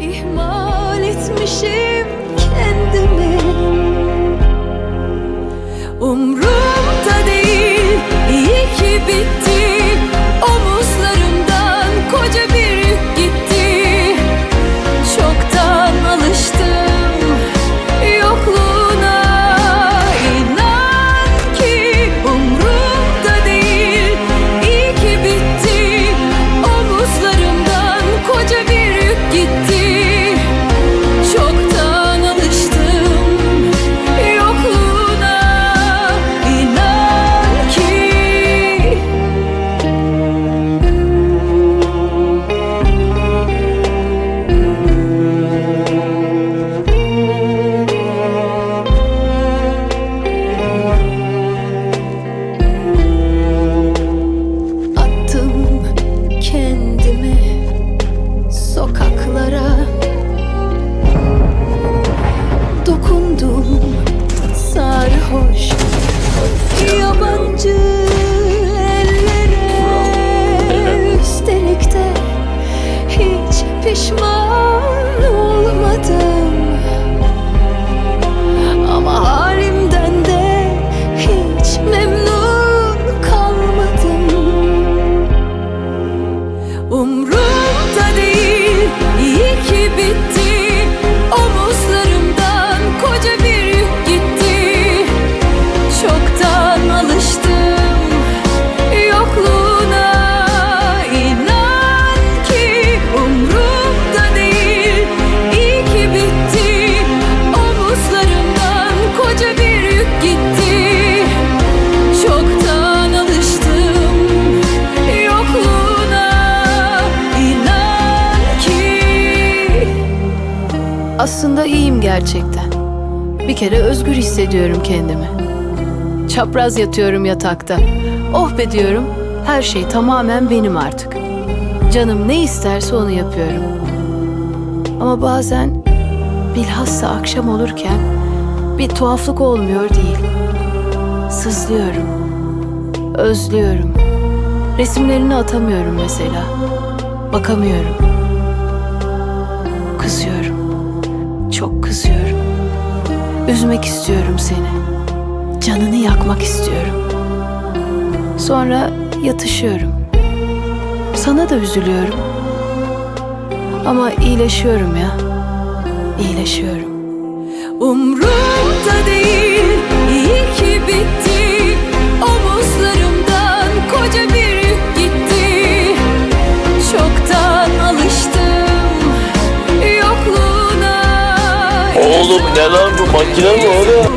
ihmal etmişim kendimi. Umrumda değil iyi ki bitti karışma Aslında iyiyim gerçekten. Bir kere özgür hissediyorum kendimi. Çapraz yatıyorum yatakta. Oh be diyorum. Her şey tamamen benim artık. Canım ne isterse onu yapıyorum. Ama bazen bilhassa akşam olurken bir tuhaflık olmuyor değil. Sızlıyorum. Özlüyorum. Resimlerini atamıyorum mesela. Bakamıyorum. Kızıyorum. Çok kızıyorum. Üzmek istiyorum seni. Canını yakmak istiyorum. Sonra yatışıyorum. Sana da üzülüyorum. Ama iyileşiyorum ya. İyileşiyorum. Umrumda değil ne lan bu makine mi oğlum?